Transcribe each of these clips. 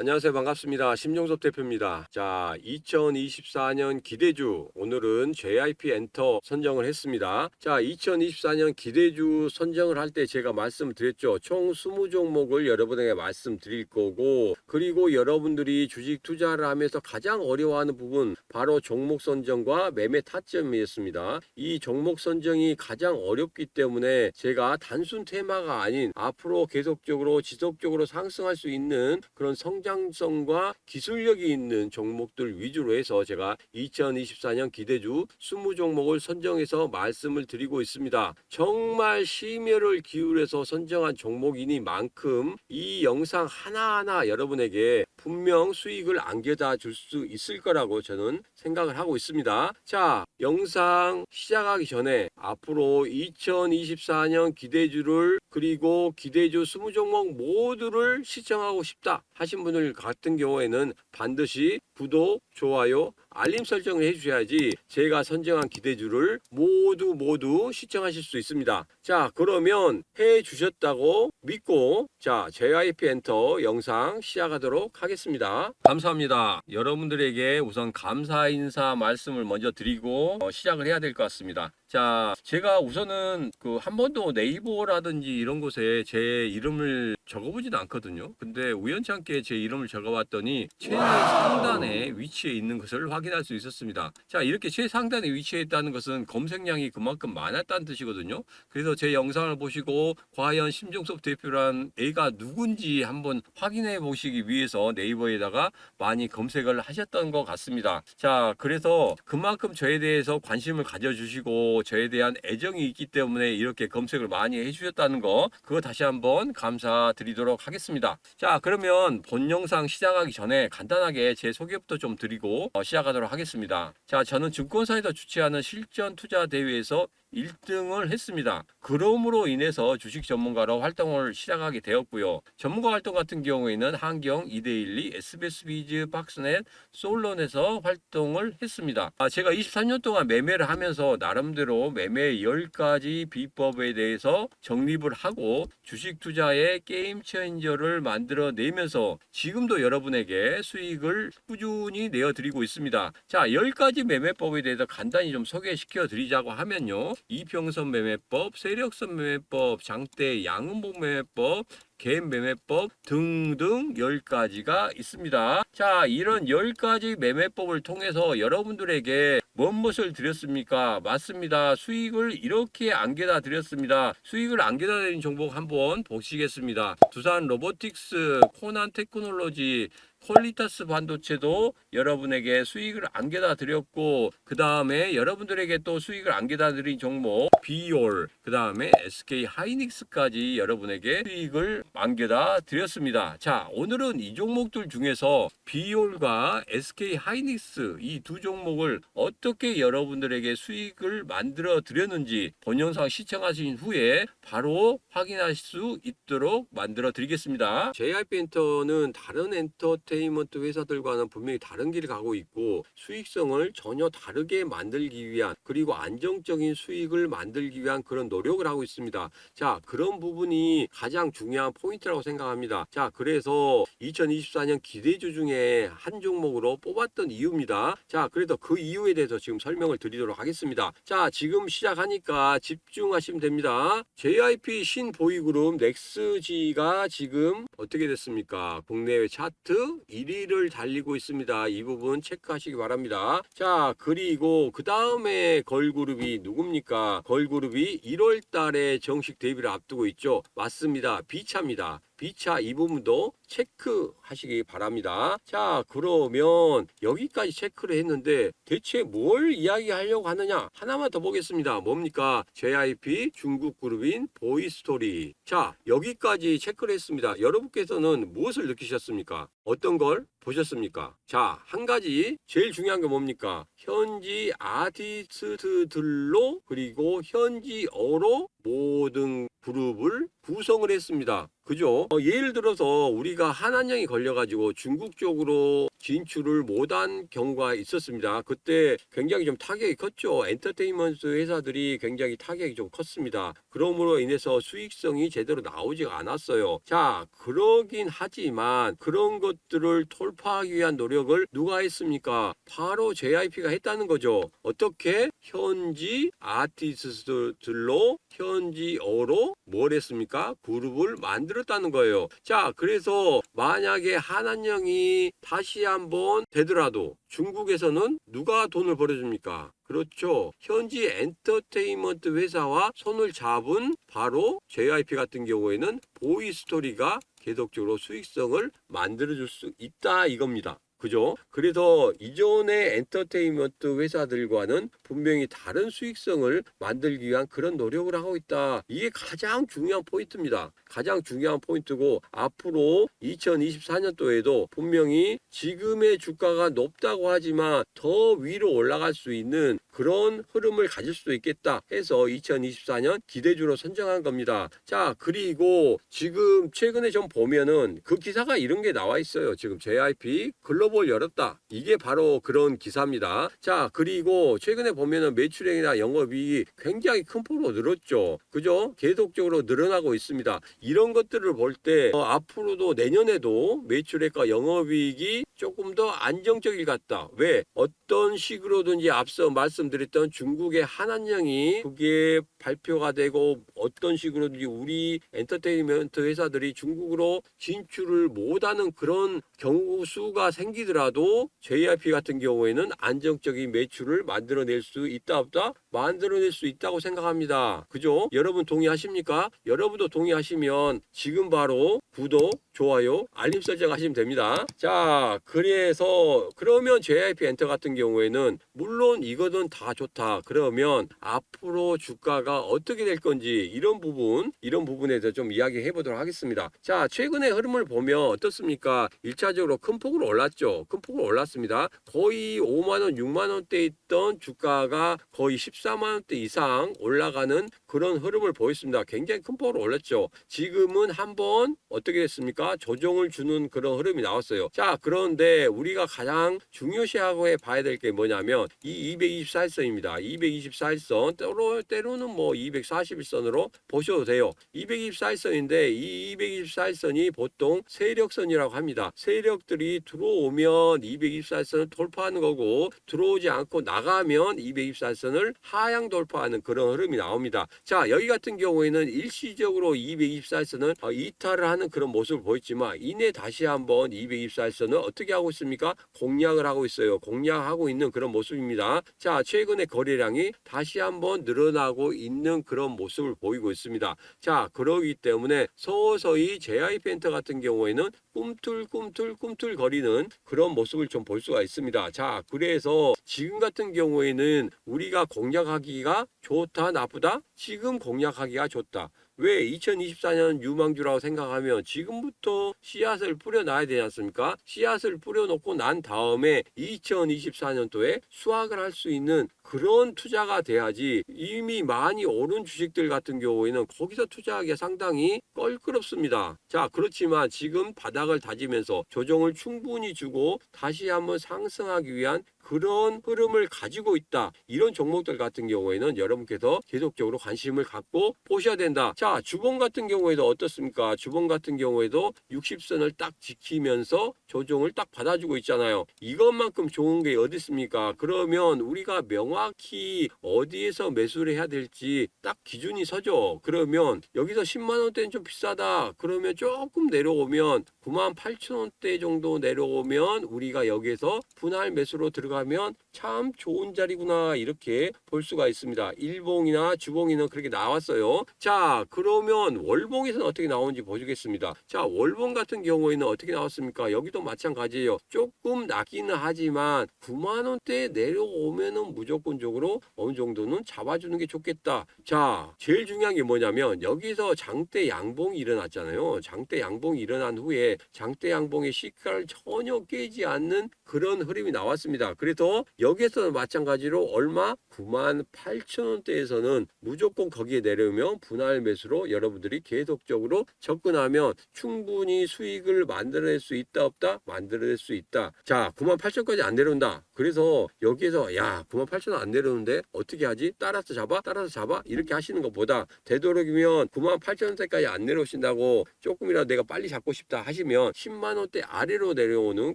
안녕하세요. 반갑습니다. 심종섭 대표입니다. 자, 2024년 기대주. 오늘은 JIP 엔터 선정을 했습니다. 자, 2024년 기대주 선정을 할 때 제가 말씀드렸죠. 총 20종목을 여러분에게 말씀드릴 거고, 그리고 여러분들이 주식 투자를 하면서 가장 어려워하는 부분, 바로 종목 선정과 매매 타점이었습니다. 이 종목 선정이 가장 어렵기 때문에 제가 단순 테마가 아닌 앞으로 계속적으로 지속적으로 상승할 수 있는 그런 성장 성과 기술력이 있는 종목들 위주로 해서 제가 2024년 기대주 20종목을 선정해서 말씀을 드리고 있습니다. 정말 심혈을 기울여서 선정한 종목이니만큼 이 영상 하나하나 여러분에게 분명 수익을 안겨다 줄 수 있을 거라고 저는 생각을 하고 있습니다. 자, 영상 시작하기 전에 앞으로 2024년 기대주를 그리고 기대주 20종목 모두를 시청하고 싶다 하신 분들 같은 경우에는 반드시 구독, 좋아요, 알림 설정을 해주셔야지 제가 선정한 기대주를 모두 모두 시청하실 수 있습니다. 자, 그러면 해 주셨다고 믿고 자, JYP 엔터 영상 시작하도록 하겠습니다. 감사합니다. 여러분들에게 우선 감사 인사 말씀을 먼저 드리고 어, 시작을 해야 될 것 같습니다. 자, 제가 우선은 그 한 번도 네이버라든지 이런 곳에 제 이름을 적어보진 않거든요. 근데 우연치 않게 제 이름을 적어봤더니 최 상단에 위치해 있는 것을 확인 할 수 있었습니다. 자, 이렇게 최상단에 위치해 있다는 것은 검색량이 그만큼 많았다는 뜻이거든요. 그래서 제 영상을 보시고 과연 심종섭 대표란 애가 누군지 한번 확인해 보시기 위해서 네이버에다가 많이 검색을 하셨던 것 같습니다. 자, 그래서 그만큼 저에 대해서 관심을 가져주시고 저에 대한 애정이 있기 때문에 이렇게 검색을 많이 해주셨다는 거 그거 다시 한번 감사드리도록 하겠습니다. 자, 그러면 본 영상 시작하기 전에 간단하게 제 소개부터 좀 드리고 어, 시작하도록 하겠습니다. 자, 저는 증권사에서 주최하는 실전 투자 대회에서 1등을 했습니다. 그럼으로 인해서 주식 전문가로 활동을 시작하게 되었고요. 전문가 활동 같은 경우에는 한경, 이데일리, SBS 비즈, 박스넷, 솔론에서 활동을 했습니다. 아, 제가 23년 동안 매매를 하면서 나름대로 매매 10가지 비법에 대해서 정립을 하고 주식 투자의 게임 체인저를 만들어 내면서 지금도 여러분에게 수익을 꾸준히 내어 드리고 있습니다. 자, 10가지 매매법에 대해서 간단히 좀 소개시켜 드리자고 하면요. 이평선 매매법, 세력선 매매법, 장대 양음봉 매매법, 개인 매매법 등등 10가지가 있습니다. 자, 이런 10가지 매매법을 통해서 여러분들에게 무엇을 드렸습니까? 맞습니다. 수익을 이렇게 안겨다 드렸습니다. 수익을 안겨다 드린 종목 한번 보시겠습니다. 두산 로보틱스, 코난 테크놀로지, 퀄리타스 반도체도 여러분에게 수익을 안겨다 드렸고 그 다음에 여러분들에게 또 수익을 안겨다 드린 종목 비올 그 다음에 SK 하이닉스까지 여러분에게 수익을 안겨다 드렸습니다. 자 오늘은 이 종목들 중에서 비올과 SK 하이닉스 이 두 종목을 어떻게 여러분들에게 수익을 만들어 드렸는지 본 영상 시청하신 후에 바로 확인할 수 있도록 만들어 드리겠습니다. JRP 엔터는 다른 엔터 테인먼트 회사들과는 분명히 다른 길을 가고 있고 수익성을 전혀 다르게 만들기 위한 그리고 안정적인 수익을 만들기 위한 그런 노력을 하고 있습니다. 자, 그런 부분이 가장 중요한 포인트라고 생각합니다. 자, 그래서 2024년 기대주 중에 한 종목으로 뽑았던 이유입니다. 자, 그래도 그 이유에 대해서 지금 설명을 드리도록 하겠습니다. 자, 지금 시작하니까 집중하시면 됩니다. JIP 신보이그룹 넥스지가 지금 어떻게 됐습니까? 국내외 차트 1위를 달리고 있습니다. 이 부분 체크하시기 바랍니다. 자, 그리고 그 다음에 걸그룹이 누굽니까? 걸그룹이 1월 달에 정식 데뷔를 앞두고 있죠. 맞습니다. 비차입니다. 비차 이 부분도 체크하시기 바랍니다. 자, 그러면 여기까지 체크를 했는데 대체 뭘 이야기하려고 하느냐? 하나만 더 보겠습니다. 뭡니까? JIP 중국 그룹인 보이스토리. 자, 여기까지 체크를 했습니다. 여러분께서는 무엇을 느끼셨습니까? 어떤 걸 보셨습니까? 자, 한 가지 제일 중요한 게 뭡니까? 현지 아티스트들로 그리고 현지어로 모든 그룹을 구성을 했습니다. 그죠? 어, 예를 들어서 우리가 한한령이 걸려가지고 중국 쪽으로 진출을 못한 경우가 있었습니다. 그때 굉장히 좀 타격이 컸죠. 엔터테인먼트 회사들이 굉장히 타격이 좀 컸습니다. 그러므로 인해서 수익성이 제대로 나오지가 않았어요. 자, 그러긴 하지만 그런 것들을 돌파하기 위한 노력을 누가 했습니까? 바로 JYP가 했다는 거죠. 어떻게? 현지 아티스트들로 현지어로 뭘 했습니까? 그룹을 만들었다는 거예요. 자, 그래서 만약에 한한령이 다시 한번 되더라도 중국에서는 누가 돈을 벌어줍니까? 그렇죠. 현지 엔터테인먼트 회사와 손을 잡은 바로 JYP 같은 경우에는 보이스토리가 계속적으로 수익성을 만들어줄 수 있다 이겁니다. 그죠? 그래서 이전의 엔터테인먼트 회사들과는 분명히 다른 수익성을 만들기 위한 그런 노력을 하고 있다. 이게 가장 중요한 포인트입니다. 가장 중요한 포인트고 앞으로 2024년도에도 분명히 지금의 주가가 높다고 하지만 더 위로 올라갈 수 있는 그런 흐름을 가질 수도 있겠다 해서 2024년 기대주로 선정한 겁니다. 자, 그리고 지금 최근에 좀 보면은 그 기사가 이런 게 나와 있어요. 지금 JIP 글로 벌 열었다. 이게 바로 그런 기사입니다. 자, 그리고 최근에 보면은 매출액이나 영업이익이 굉장히 큰 폭으로 늘었죠. 그죠? 계속적으로 늘어나고 있습니다. 이런 것들을 볼때 어, 앞으로도 내년에도 매출액과 영업이익이 조금 더 안정적일 것 같다. 왜? 어떤 식으로든지 앞서 말씀드렸던 중국의 한한령이 그게 발표가 되고 어떤 식으로든지 우리 엔터테인먼트 회사들이 중국으로 진출을 못하는 그런 경우 수가 생기 더라도 JYP 같은 경우에는 안정적인 매출을 만들어낼 수 있다 없다 만들어낼 수 있다고 생각합니다. 그죠? 여러분 동의하십니까? 여러분도 동의하시면 지금 바로 구독, 좋아요, 알림 설정 하시면 됩니다. 자, 그래서 그러면 JYP 엔터 같은 경우에는 물론 이거는 다 좋다. 그러면 앞으로 주가가 어떻게 될 건지 이런 부분, 이런 부분에 대해서 좀 이야기해 보도록 하겠습니다. 자, 최근의 흐름을 보면 어떻습니까? 일차적으로 큰 폭으로 올랐죠. 큰 폭으로 올랐습니다. 거의 5만 원, 6만 원대 있던 주가가 거의 14만 원대 이상 올라가는 그런 흐름을 보였습니다. 굉장히 큰 폭으로 올랐죠. 지금은 한번 어떻게 됐습니까? 조정을 주는 그런 흐름이 나왔어요. 자, 그런데 우리가 가장 중요시하고 봐야 될 게 뭐냐면 이 224일선입니다. 224일선 때로, 때로는 뭐 241선으로 보셔도 돼요. 224일선인데 이 224일선이 보통 세력선이라고 합니다. 세력들이 들어오면 224일선을 돌파하는 거고 들어오지 않고 나가면 224일선을 하향 돌파하는 그런 흐름이 나옵니다. 자, 여기 같은 경우에는 일시적으로 224일선을 어, 이탈을 하는 그런 모습을 보였지만 이내 다시 한번 224일선을 어떻게 하고 있습니까? 공략을 하고 있어요. 공략하고 있는 그런 모습입니다. 자, 최근에 거래량이 다시 한번 늘어나고 있는 그런 모습을 보이고 있습니다. 자, 그러기 때문에 서서히 JI 펜터 같은 경우에는 꿈틀꿈틀 꿈틀거리는 그런 모습을 좀 볼 수가 있습니다. 자, 그래서 지금 같은 경우에는 우리가 공략 하기가 좋다, 나쁘다? 지금 공략하기가 좋다. 왜 2024년 유망주라고 생각하면 지금부터 씨앗을 뿌려놔야 되지 않습니까? 씨앗을 뿌려놓고 난 다음에 2024년도에 수확을 할 수 있는 그런 투자가 돼야지 이미 많이 오른 주식들 같은 경우에는 거기서 투자하기가 상당히 껄끄럽습니다. 자, 그렇지만 지금 바닥을 다지면서 조정을 충분히 주고 다시 한번 상승하기 위한 그런 흐름을 가지고 있다. 이런 종목들 같은 경우에는 여러분께서 계속적으로 관심을 갖고 보셔야 된다. 자, 주봉 같은 경우에도 어떻습니까? 주봉 같은 경우에도 60선을 딱 지키면서 조정을 딱 받아주고 있잖아요. 이것만큼 좋은 게 어디 있습니까? 그러면 우리가 명 확히 어디에서 매수를 해야 될지 딱 기준이 서죠. 그러면 여기서 10만 원대는 좀 비싸다. 그러면 조금 내려오면 9만 8천 원대 정도 내려오면 우리가 여기에서 분할 매수로 들어가면 참 좋은 자리구나 이렇게 볼 수가 있습니다. 일봉이나 주봉이는 그렇게 나왔어요. 자, 그러면 월봉에서는 어떻게 나오는지 보시겠습니다. 자, 월봉 같은 경우에는 어떻게 나왔습니까? 여기도 마찬가지예요. 조금 낮기는 하지만 9만 원대 내려오면은 무조건 무조건적으로 어느 정도는 잡아주는 게 좋겠다. 자, 제일 중요한 게 뭐냐면 여기서 장대 양봉이 일어났잖아요. 장대 양봉이 일어난 후에 장대 양봉의 시가를 전혀 깨지 않는 그런 흐름이 나왔습니다. 그래서 여기에서는 마찬가지로 얼마 9만 8천 원대에서는 무조건 거기에 내려오면 분할 매수로 여러분들이 계속적으로 접근하면 충분히 수익을 만들어낼 수 있다 없다 만들어낼 수 있다. 자, 9만 8천까지 안 내려온다. 그래서 여기에서 야 9만 8천 원 안 내려오는데 어떻게 하지? 따라서 잡아, 따라서 잡아 이렇게 하시는 것보다 되도록이면 9만 8천 원대까지 안 내려오신다고 조금이라도 내가 빨리 잡고 싶다 하시면 10만 원대 아래로 내려오는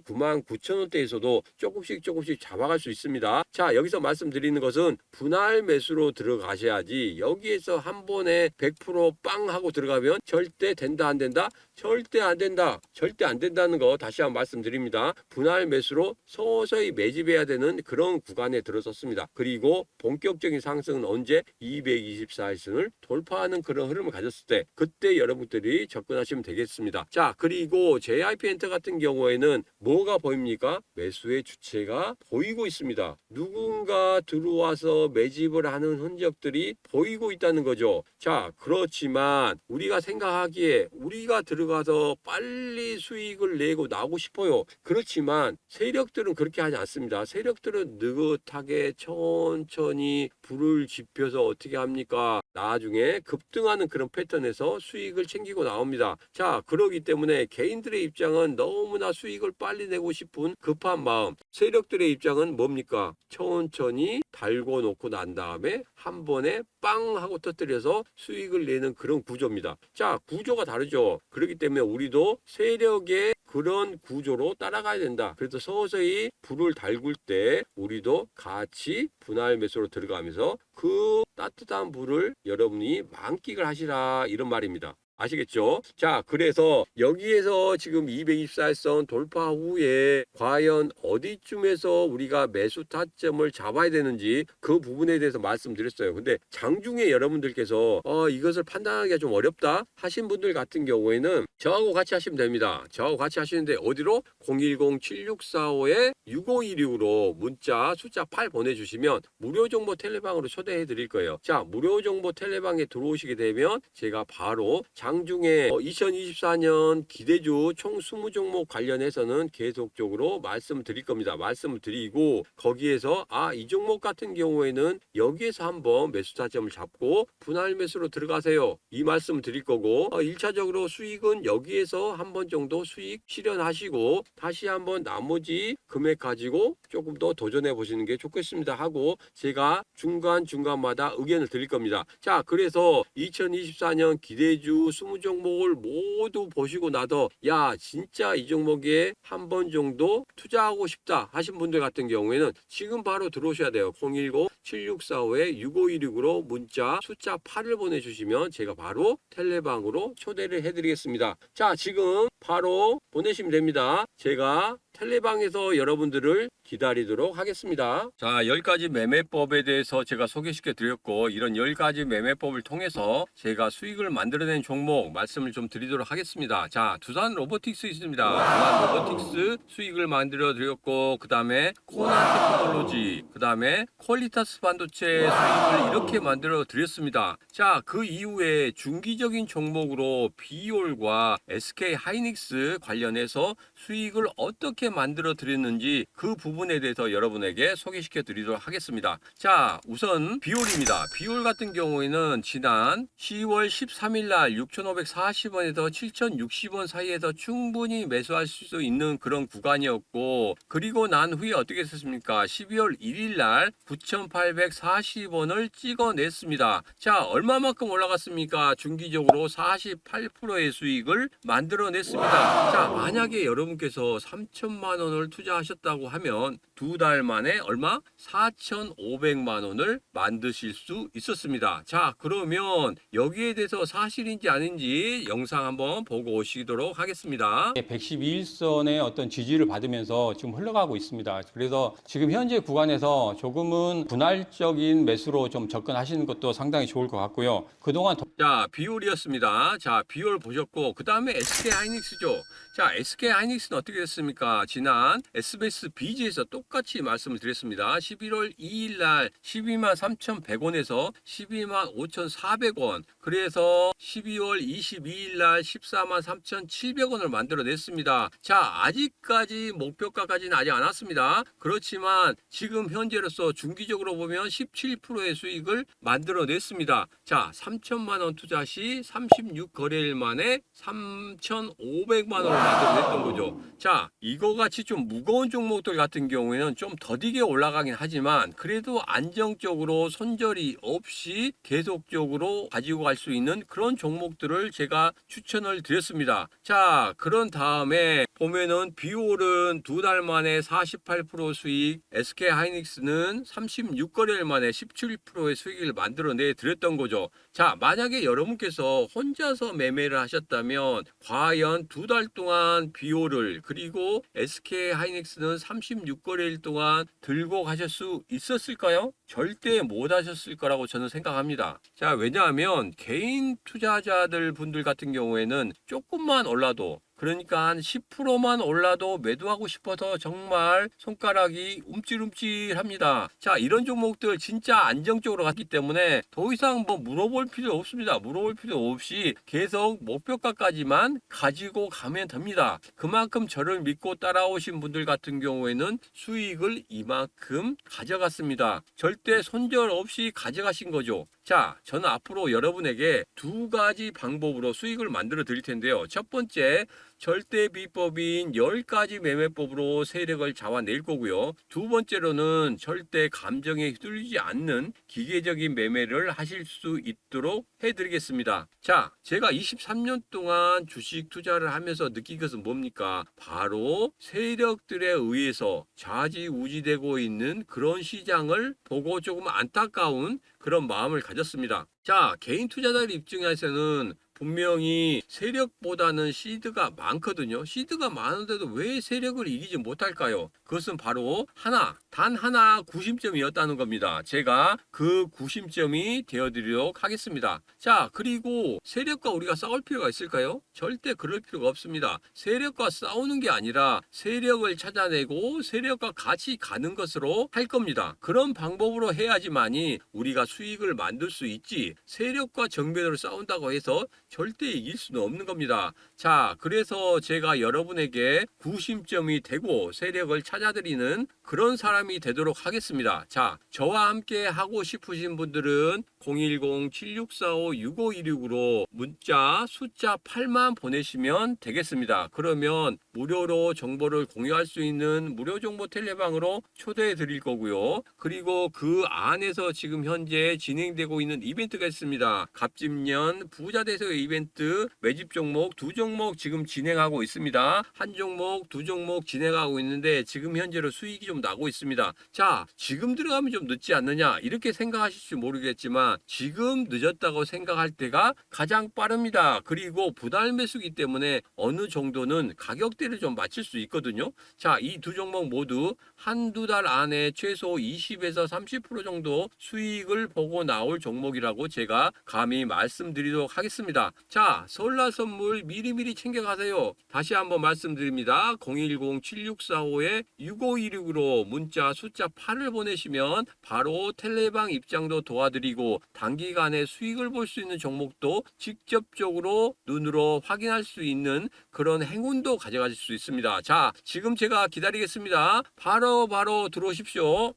9만 9천 원대 에서도 조금씩 조금씩 잡아갈 수 있습니다. 자 여기서 말씀드리는 것은 분할 매수로 들어가셔야지 여기에서 한 번에 100%빵 하고 들어가면 절대 된다 안 된다 절대 안 된다 절대 안 된다는 거 다시 한번 말씀드립니다. 분할 매수로 서서히 매집해야 되는 그런 구간에 들어섰습니다. 그리고 본격적인 상승은 언제 224일선을 돌파하는 그런 흐름을 가졌을 때 그때 여러분들이 접근하시면 되겠습니다. 자 그리고 JIP 엔터 같은 경우에는 뭐가 보입니까? 매수의 주체가 보이고 있습니다. 누군가 들어와서 매집을 하는 흔적들이 보이고 있다는 거죠. 자 그렇지만 우리가 생각하기에 우리가 들어가서 빨리 수익을 내고 나오고 싶어요. 그렇지만 세력들은 그렇게 하지 않습니다. 세력들은 느긋하게 천천히 불을 지펴서 어떻게 합니까? 나중에 급등하는 그런 패턴에서 수익을 챙기고 나옵니다. 자, 그러기 때문에 개인들의 입장은 너무나 수익을 빨리 내고 싶은 급한 마음. 세력들의 입장은 뭡니까? 천천히 달고 놓고 난 다음에 한 번에 빵 하고 터뜨려서 수익을 내는 그런 구조입니다. 자, 구조가 다르죠. 그렇기 때문에 우리도 세력의 그런 구조로 따라가야 된다. 그래서 서서히 불을 달굴 때 우리도 같이 분할 매수로 들어가면서 그 따뜻한 불을 여러분이 만끽을 하시라 이런 말입니다. 아시겠죠? 자, 그래서 여기에서 지금 224선 돌파 후에 과연 어디쯤에서 우리가 매수 타점을 잡아야 되는지 그 부분에 대해서 말씀드렸어요. 근데 장중에 여러분들께서 어, 이것을 판단하기가 좀 어렵다 하신 분들 같은 경우에는 저하고 같이 하시면 됩니다. 저하고 같이 하시는데 어디로? 010-7645-6516으로 문자 숫자 8 보내주시면 무료 정보 텔레방으로 초대해 드릴 거예요. 자, 무료 정보 텔레방에 들어오시게 되면 제가 바로 장중에 2024년 기대주 총 20종목 관련해서는 계속적으로 말씀드릴 겁니다. 말씀을 드리고 거기에서 아, 이 종목 같은 경우에는 여기에서 한번 매수 타점을 잡고 분할 매수로 들어가세요. 이 말씀을 드릴 거고 어, 1차적으로 수익은 여기에서 한 번 정도 수익 실현하시고 다시 한번 나머지 금액 가지고 조금 더 도전해 보시는 게 좋겠습니다 하고 제가 중간 중간마다 의견을 드릴 겁니다. 자, 그래서 2024년 기대주 20종목을 모두 보시고 나서 야, 진짜 이 종목에 한 번 정도 투자하고 싶다 하신 분들 같은 경우에는 지금 바로 들어오셔야 돼요. 010-7645-6516으로 문자 숫자 8을 보내주시면 제가 바로 텔레방으로 초대를 해드리겠습니다. 자, 지금 바로 보내시면 됩니다. 제가 텔레방에서 여러분들을 기다리도록 하겠습니다. 자, 10가지 매매법에 대해서 제가 소개시켜 드렸고 이런 10가지 매매법을 통해서 제가 수익을 만들어낸 종목 말씀을 좀 드리도록 하겠습니다. 자, 두산 로보틱스 있습니다. 두산 로보틱스 수익을 만들어 드렸고 그다음에 코나 테크놀로지, 그다음에 퀄리타스 반도체 수익을 이렇게 만들어 드렸습니다. 자, 그 이후에 중기적인 종목으로 비올과 SK 하이닉스 관련해서 수익을 어떻게 만들어 드렸는지 그 부분에 대해서 여러분에게 소개시켜 드리도록 하겠습니다. 자, 우선 비올입니다. 비올 같은 경우에는 지난 10월 13일 날 6,540원에서 7,060원 사이에서 충분히 매수할 수 있는 그런 구간이었고 그리고 난 후에 어떻게 했습니까? 12월 1일 날 9,840원을 찍어냈습니다. 자, 얼마만큼 올라갔습니까? 중기적으로 48%의 수익을 만들어냈습니다. 자, 만약에 여러분께서 3 천만 원을 투자하셨다고 하면 두 달 만에 얼마? 4,500만 원을 만드실 수 있었습니다. 자, 그러면 여기에 대해서 사실인지 아닌지 영상 한번 보고 오시도록 하겠습니다. 112일선의 어떤 지지를 받으면서 지금 흘러가고 있습니다. 그래서 지금 현재 구간에서 조금은 분할적인 매수로 좀 접근하시는 것도 상당히 좋을 것 같고요. 그동안 자, 비올이었습니다. 자, 비올 보셨고, 그 다음에 SK 하이닉스죠. 자, SK 하이닉스는 어떻게 됐습니까? 지난 SBS 비지에서 똑같이 말씀을 드렸습니다. 11월 2일 날 12만 3,100원에서 12만 5,400원. 그래서 12월 22일 날 14만 3,700원을 만들어냈습니다. 자, 아직까지 목표가까지는 아직 안 왔습니다. 그렇지만 지금 현재로서 중기적으로 보면 17%의 수익을 만들어냈습니다. 자, 3천만 원 투자 시 36 거래일 만에 3,500만 원을 만들어냈던 거죠. 자, 이거 같이 좀 무거운 종목들 같은 경우에는 좀 더디게 올라가긴 하지만 그래도 안정적으로 손절이 없이 계속적으로 가지고 갈 수 있는 그런 종목들을 제가 추천을 드렸습니다. 자, 그런 다음에 보면은 비올은 두 달 만에 48% 수익, SK 하이닉스는 36거래일 만에 17%의 수익을 만들어내 드렸던 거죠. 자, 만약에 여러분께서 혼자서 매매를 하셨다면 과연 두 달 동안 비올을 그리고 SK 하이닉스는 36거래일 동안 들고 가실 수 있었을까요? 절대 못 하셨을 거라고 저는 생각합니다. 자, 왜냐하면 개인 투자자들 분들 같은 경우에는 조금만 올라도 그러니까 한 10%만 올라도 매도하고 싶어서 정말 손가락이 움찔움찔합니다. 자, 이런 종목들 진짜 안정적으로 갔기 때문에 더 이상 뭐 물어볼 필요 없습니다. 물어볼 필요 없이 계속 목표가까지만 가지고 가면 됩니다. 그만큼 저를 믿고 따라오신 분들 같은 경우에는 수익을 이만큼 가져갔습니다. 절대 손절 없이 가져가신 거죠. 자, 저는 앞으로 여러분에게 두 가지 방법으로 수익을 만들어 드릴 텐데요. 첫 번째, 절대 비법인 10가지 매매법으로 세력을 잡아낼 거고요. 두 번째로는 절대 감정에 휘둘리지 않는 기계적인 매매를 하실 수 있도록 해드리겠습니다. 자, 제가 23년 동안 주식 투자를 하면서 느낀 것은 뭡니까? 바로 세력들에 의해서 좌지우지되고 있는 그런 시장을 보고 조금 안타까운 그런 마음을 가졌습니다. 자, 개인 투자자들 입장에서는 분명히 세력보다는 시드가 많거든요. 시드가 많은데도 왜 세력을 이기지 못할까요? 그것은 바로 하나, 단 하나 구심점이었다는 겁니다. 제가 그 구심점이 되어드리도록 하겠습니다. 자, 그리고 세력과 우리가 싸울 필요가 있을까요? 절대 그럴 필요가 없습니다. 세력과 싸우는 게 아니라 세력을 찾아내고 세력과 같이 가는 것으로 할 겁니다. 그런 방법으로 해야지만이 우리가 수익을 만들 수 있지 세력과 정면으로 싸운다고 해서 절대 이길 수는 없는 겁니다. 자, 그래서 제가 여러분에게 구심점이 되고 세력을 찾아드리는 그런 사람이 되도록 하겠습니다. 자, 저와 함께 하고 싶으신 분들은 010-7645-6516으로 문자 숫자 8만 보내시면 되겠습니다. 그러면 무료로 정보를 공유할 수 있는 무료 정보 텔레방으로 초대해 드릴 거고요. 그리고 그 안에서 지금 현재 진행되고 있는 이벤트가 있습니다. 갑집년 부자 대소의 이벤트 매집 종목 두 종목 지금 진행하고 있습니다. 한 종목 두 종목 진행하고 있는데 지금 현재로 수익이 좀 나고 있습니다. 자, 지금 들어가면 좀 늦지 않느냐 이렇게 생각하실지 모르겠지만 지금 늦었다고 생각할 때가 가장 빠릅니다. 그리고 부달 매수기 때문에 어느 정도는 가격대를 좀 맞출 수 있거든요. 자, 이 두 종목 모두 한두 달 안에 최소 20에서 30% 정도 수익을 보고 나올 종목이라고 제가 감히 말씀드리도록 하겠 습니다. 자, 설날 선물 미리미리 챙겨가세요. 다시 한번 말씀드립니다. 010-7645-6516으로 문자 숫자 8을 보내시면 바로 텔레방 입장도 도와드리고 단기간에 수익을 볼 수 있는 종목도 직접적으로 눈으로 확인할 수 있는 그런 행운도 가져가실 수 있습니다. 자, 지금 제가 기다리겠습니다. 바로 바로 들어오십시오.